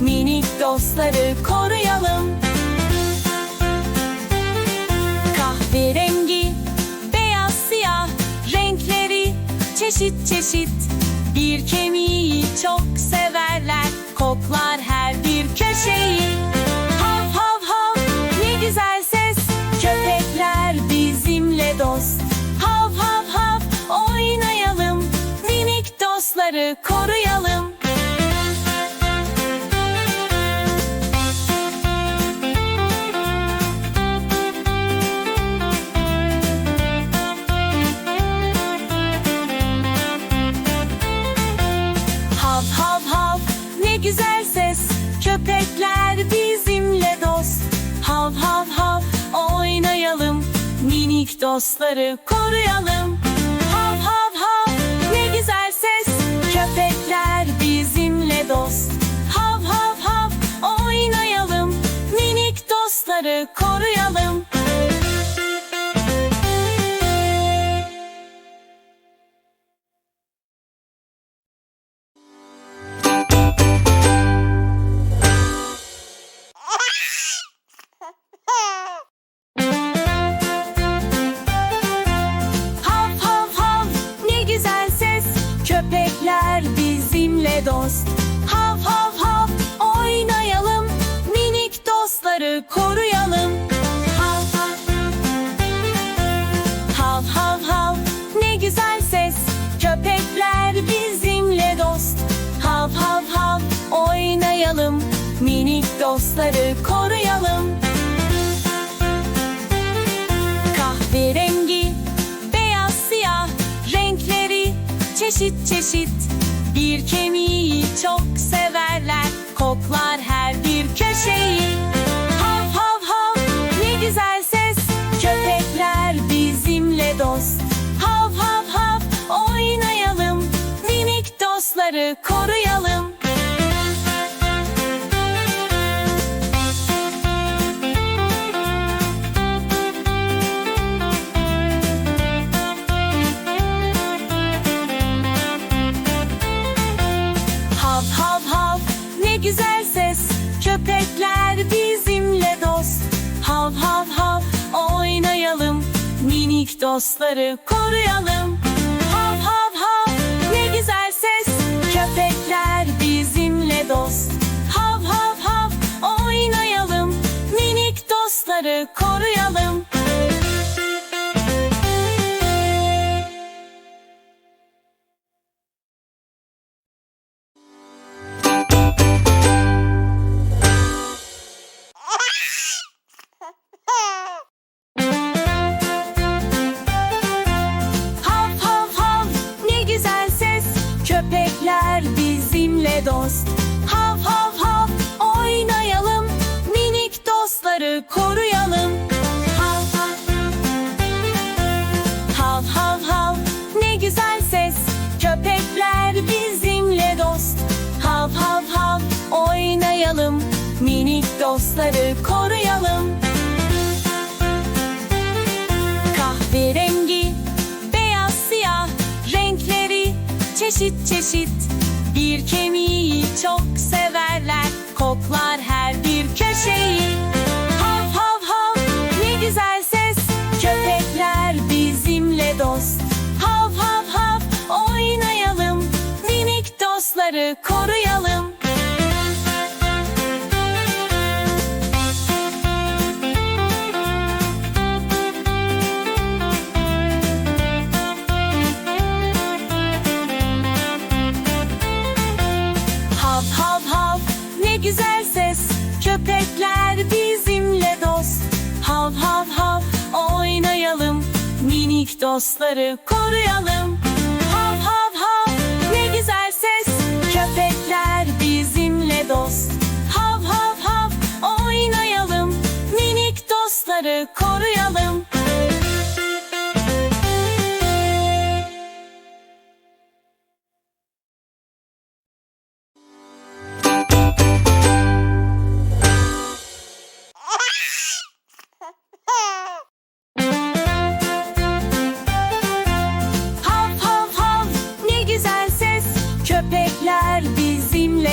Minik dostları koruyalım. Kahverengi Beyaz siyah Renkleri çeşit çeşit. Bir kemiği çok severler. Koklar her bir köşeyi dostları koruyalım. Hav hav hav ne güzel ses. Köpekler bizimle dost. Hav hav hav oynayalım. Minik dostları koruyalım dost. Hav hav hav oynayalım. Minik dostları koruyalım. Hav Hav. Hav hav ne güzel ses. Köpekler bizimle dost. Hav hav hav oynayalım. Minik dostları koruyalım. Kahverengi, beyaz siyah renkleri çeşit çeşit Bir kemiği çok severler koklar her bir köşeyi. Hav hav hav ne güzel ses köpekler bizimle dost. Hav hav hav oynayalım minik dostları koruyalım güzel ses. Köpekler bizimle dost. Hav hav hav oynayalım. Minik dostları koruyalım. Hav hav hav ne güzel ses. Köpekler bizimle dost bizimle dost. Hav hav hav oynayalım. Minik dostları koruyalım. Hav. Hav hav hav ne güzel ses. Köpekler bizimle dost. Hav hav hav oynayalım. Minik dostları koruyalım. Kahverengi, beyaz siyah renkleri çeşit çeşit Bir kemiği çok severler. Koklar her bir köşeyi dostları koruyalım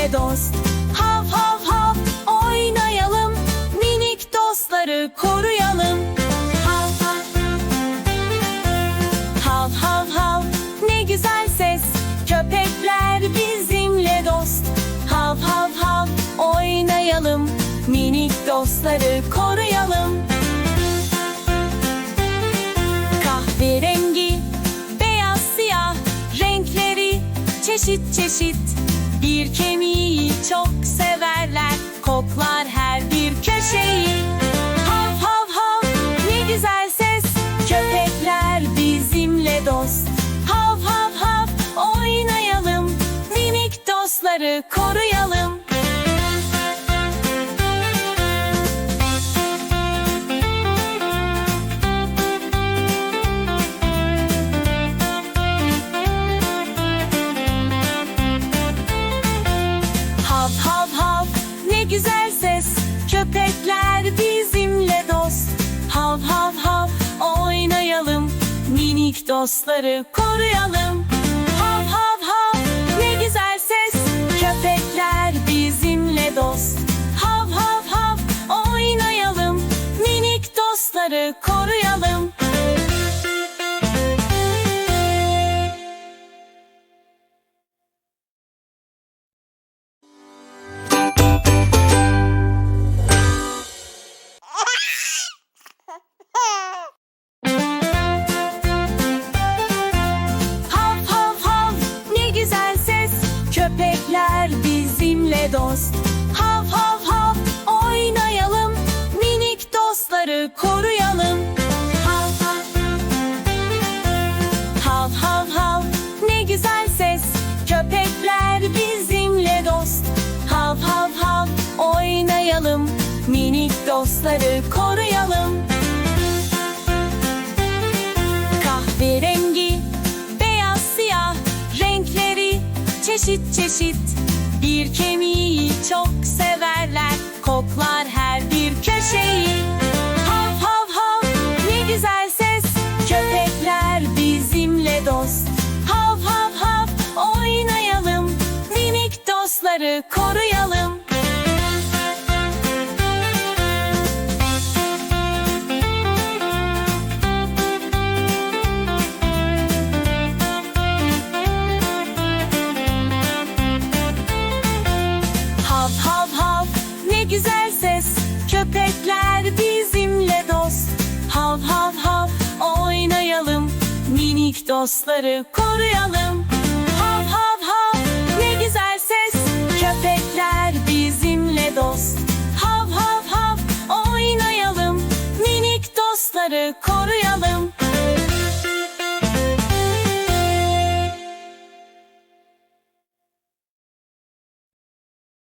bizimle dost. Hav hav hav oynayalım, minik dostları koruyalım. Hav. Hav hav hav ne güzel ses. Köpekler bizimle dost. Hav hav hav oynayalım. Minik dostları koruyalım. Kahverengi Beyaz siyah Renkleri çeşit çeşit Bir kemiği çok severler dostları koruyalım. Hav hav hav ne güzel ses. Köpekler bizimle dost. Hav hav hav oynayalım. Minik dostları koruyalım Köpekler bizimle dost. Hav hav hav oynayalım. Minik dostları koruyalım. Hav hav. Hav hav hav ne güzel ses. Köpekler bizimle dost. Hav hav hav oynayalım. Minik dostları koruyalım çeşit çeşit. Bir kemiği çok severler. Koklar her bir köşeyi. Hav hav hav ne güzel ses. Köpekler bizimle dost. Hav hav hav oynayalım. Minik dostları koruyalım dostları koruyalım